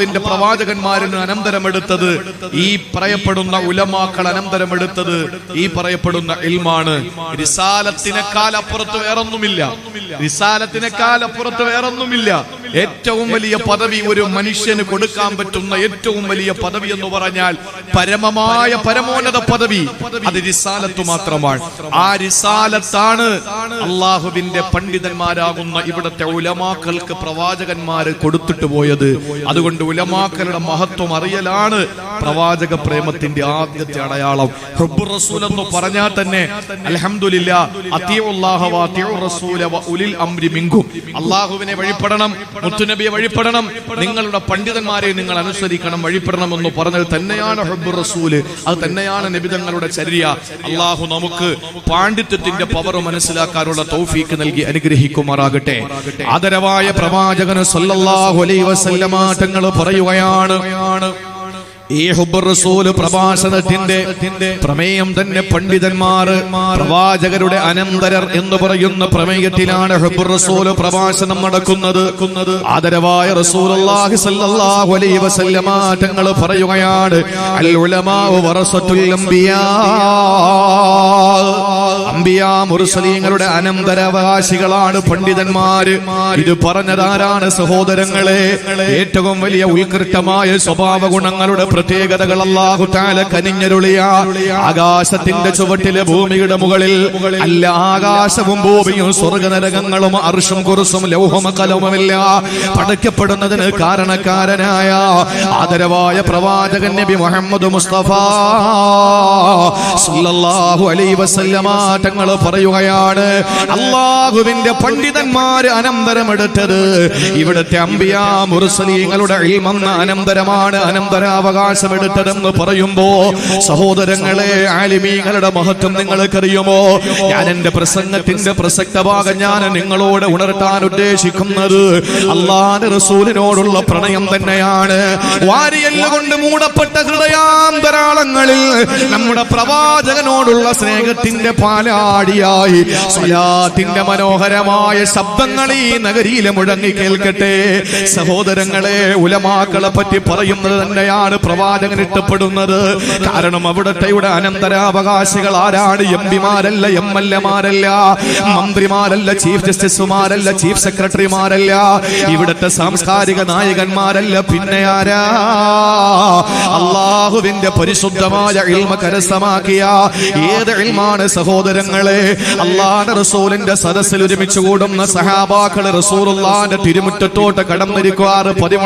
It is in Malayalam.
അള്ളാഹുവിന്റെ പ്രവാചകന്മാരിൽ നിന്ന് അനന്തരമെടുത്തത് ഈ പറയപ്പെടുന്ന ഉലമാക്കൾ അനന്തരമെടുത്തത് ഈ പറയപ്പെടുന്ന ഇൽമാണ്. റിസാലത്തിനേക്കാൾ അപ്പുറത്ത് വേറൊന്നുമില്ല. റിസാലത്തിനേക്കാൾ അപ്പുറത്ത് വേറൊന്നുമില്ല. ഏറ്റവും വലിയ പദവി ഒരു മനുഷ്യന് കൊടുക്കാൻ പറ്റുന്ന ഏറ്റവും വലിയ പദവി എന്ന് പറഞ്ഞാൽ പരമമായ പരമോന്നത പദവി. അത് റിസാലത്ത് മാത്രമാണ്. ആ റിസാലത്താണ് അള്ളാഹുവിന്റെ പണ്ഡിതന്മാരാകുന്ന ഇവിടുത്തെ ഉലമാക്കൾക്ക് പ്രവാചകന്മാര് കൊടുത്തിട്ട് പോയത്. അതുകൊണ്ട് ഉലമാക്കളുടെ മഹത്വം അറിയലാണ് പ്രവാചക പ്രേമത്തിന്റെ ആദ്യത്തെ അടയാളം. റസൂൽ എന്ന് പറഞ്ഞാൽ തന്നെ മിങ്കും. അള്ളാഹുവിനെ വഴിപ്പെടണം. മുത്തുനബിയെ വഴിപ്പെടണം. നിങ്ങളുടെ പണ്ഡിതന്മാരെ നിങ്ങൾ അനുസരിക്കണം വഴിപ്പെടണം എന്ന് പറഞ്ഞത് തന്നെയാണ് ഹബ്ബു റസൂൽ. അത് തന്നെയാണ് നബിതങ്ങളുടെ ചര്യ. അള്ളാഹു നമുക്ക് പാണ്ഡിത്യത്തിന്റെ പവർ മനസ്സിലാക്കാനുള്ള തൗഫീക്ക് നൽകി അനുഗ്രഹിക്കുമാറാകട്ടെ. ആദരവായ പ്രവാചകന് സല്ലല്ലാഹു അലൈഹി വസല്ലമ തങ്ങൾ പറയുകയാണ് ഈ ഹുബ്ബുർ റസൂൽ പ്രഭാഷണത്തിന്റെ പ്രമേയം തന്നെ പണ്ഡിതന്മാർ പ്രവാചകരുടെ അനന്തരർ എന്ന് പറയുന്ന പ്രമേയത്തിലാണ് ഹുബ്ബുർ റസൂൽ പ്രഭാഷണം നടക്കുന്നത്. ആദരവായ വസല്ലമ തങ്ങൾ പറയുകയാണ് മുർസലീങ്ങളുടെ അനന്തരാവകാശികളാണ് പണ്ഡിതന്മാര്. ഇത് പറഞ്ഞതാരാണ് സഹോദരങ്ങളെ? ഏറ്റവും വലിയ ഉത്കൃഷ്ടമായ സ്വഭാവ ഗുണങ്ങളുടെ പ്രത്യേകതകൾ അല്ലാഹു താല കനിഞ്ഞരുളിയ ആകാശത്തിന്റെ ചുവട്ടിലെ ഭൂമിയുടെ മുകളിൽ അല്ല ആകാശവും ഭൂമിയും സ്വർഗനരകങ്ങളും അർഷും കുറുസും ലൗഹമ കലവുമില്ല. പടയ്ക്കപ്പെടുന്നതിന് കാരണക്കാരനായ ആദരവായ പ്രവാചകൻ നബി മുഹമ്മദ് മുസ്തഫ സല്ലല്ലാഹു അലൈഹി വസല്ലമ തങ്ങൾ പറയുകയാണ് അള്ളാഹുവിന്റെ പണ്ഡിതന്മാര് അനന്തരമെടുത്തത് ഇവിടുത്തെ അമ്പിയ മുർസലീങ്ങളുടെ അനന്തരമാണ് അനന്തരാവകാശം എടുത്തതെന്ന് പറയുമ്പോ സഹോദരങ്ങളെ ആലിമീങ്ങളുടെ മഹത്വം നിങ്ങൾക്കറിയുമോ? ഞാൻ എന്റെ പ്രസംഗത്തിന്റെ പ്രസക്ത ഭാഗം ഞാൻ നിങ്ങളോട് ഉണർത്താൻ ഉദ്ദേശിക്കുന്നത് അള്ളാന്റെ റസൂലിനോടുള്ള പ്രണയം തന്നെയാണ്. വാരിയല്ല കൊണ്ട് മൂടപ്പെട്ട ഹൃദയാന്തരാളങ്ങളിൽ നമ്മുടെ പ്രവാചകനോടുള്ള സ്നേഹത്തിന്റെ പാലാടിയായി സ്വലാത്തിന്റെ മനോഹരമായ ശബ്ദങ്ങൾ ഈ നഗരിയിലെ മുഴങ്ങി കേൾക്കട്ടെ. സഹോദരങ്ങളെ ഉലമാക്കളെ പറ്റി പറയുന്നത് തന്നെയാണ് പ്രവാചകൻ ഇഷ്ടപ്പെടുന്നത് കാരണം അവിടത്തെയുടെ അനന്തരാവകാശികൾ ആരാണ്? എം പിമാരല്ല എം എൽ എമാരല്ല മന്ത്രിമാരല്ല ചീഫ് ജസ്റ്റിസുമാരല്ല ചീഫ് സെക്രട്ടറിമാരല്ല ഇവിടുത്തെ സാംസ്കാരിക നായകന്മാരല്ല. പിന്നെ ആരാ? അള്ളാഹുവിന്റെ പരിശുദ്ധമായ ഇൽമ കരസ്ഥമാക്കിയ ഏത് ഇൽമാണ് സഹോദരങ്ങളെ? അള്ളാഹ് റസൂലിന്റെ സദസ്സിൽ ഒരുമിച്ച് കൂടുന്ന സഹാബാക്കൾ റസൂലുള്ളാന്റെ തിരുമുറ്റത്തോട്ട് കടന്നിരിക്കുവാറ് പതിമ